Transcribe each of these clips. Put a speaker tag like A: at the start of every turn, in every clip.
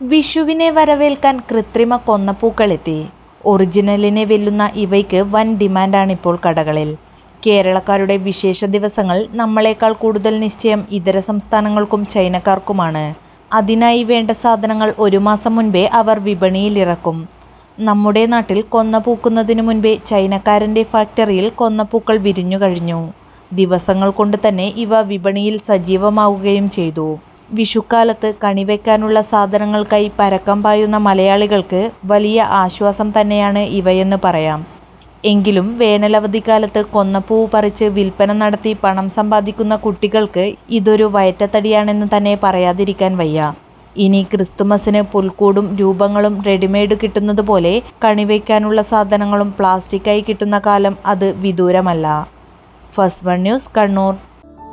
A: വിഷുവിനെ വരവേൽക്കാൻ കൃത്രിമ കൊന്നപ്പൂക്കളെത്തി. ഒറിജിനലിനെ വെല്ലുന്ന ഇവയ്ക്ക് വൻ ഡിമാൻഡാണ് ഇപ്പോൾ കടകളിൽ. കേരളക്കാരുടെ വിശേഷ ദിവസങ്ങൾ നമ്മളെക്കാൾ കൂടുതൽ നിശ്ചയം ഇതര സംസ്ഥാനങ്ങൾക്കും ചൈനക്കാർക്കുമാണ്. അതിനായി വേണ്ട സാധനങ്ങൾ ഒരു മാസം മുൻപേ അവർ വിപണിയിലിറക്കും. നമ്മുടെ നാട്ടിൽ കൊന്ന പൂക്കുന്നതിനു മുൻപേ ചൈനക്കാരന്റെ ഫാക്ടറിയിൽ കൊന്നപ്പൂക്കൾ വിരിഞ്ഞു കഴിഞ്ഞു. ദിവസങ്ങൾ കൊണ്ട് തന്നെ ഇവ വിപണിയിൽ സജീവമാവുകയും ചെയ്തു. വിഷുക്കാലത്ത് കണിവെക്കാനുള്ള സാധനങ്ങൾക്കായി പരക്കം പായുന്ന മലയാളികൾക്ക് വലിയ ആശ്വാസം തന്നെയാണ് ഇവയെന്ന് പറയാം. എങ്കിലും വേനലവധിക്കാലത്ത് കൊന്നപ്പൂവ് പറിച്ച് വിൽപ്പന നടത്തി പണം സമ്പാദിക്കുന്ന കുട്ടികൾക്ക് ഇതൊരു വയറ്റത്തടിയാണെന്ന് തന്നെ പറയാതിരിക്കാൻ വയ്യ. ഇനി ക്രിസ്തുമസിന് പുൽക്കൂടും രൂപങ്ങളും റെഡിമെയ്ഡ് കിട്ടുന്നത് പോലെ കണിവയ്ക്കാനുള്ള സാധനങ്ങളും പ്ലാസ്റ്റിക്കായി കിട്ടുന്ന കാലം അത് വിദൂരമല്ല. First one news Kannur.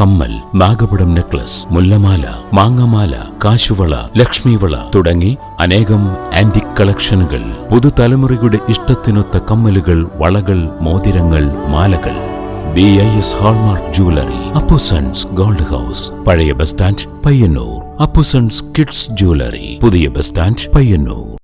B: കമ്മൽ നാഗപടം നെക്ലസ് മുല്ലമാല മാങ്ങമാല കാശുവള ലക്ഷ്മിവള തുടങ്ങി അനേകം ആന്റിക് കളക്ഷനുകൾ പുതുതലമുറയുടെ ഇഷ്ടത്തിനൊത്ത കമ്മലുകൾ വളകൾ മോതിരങ്ങൾ മാലകൾ. B I S hallmark jewellery Appusons gold house പഴയ bus stand Payyanur. Appusons kids jewellery പുതിയ ബസ് സ്റ്റാൻഡ് പയ്യന്നൂർ.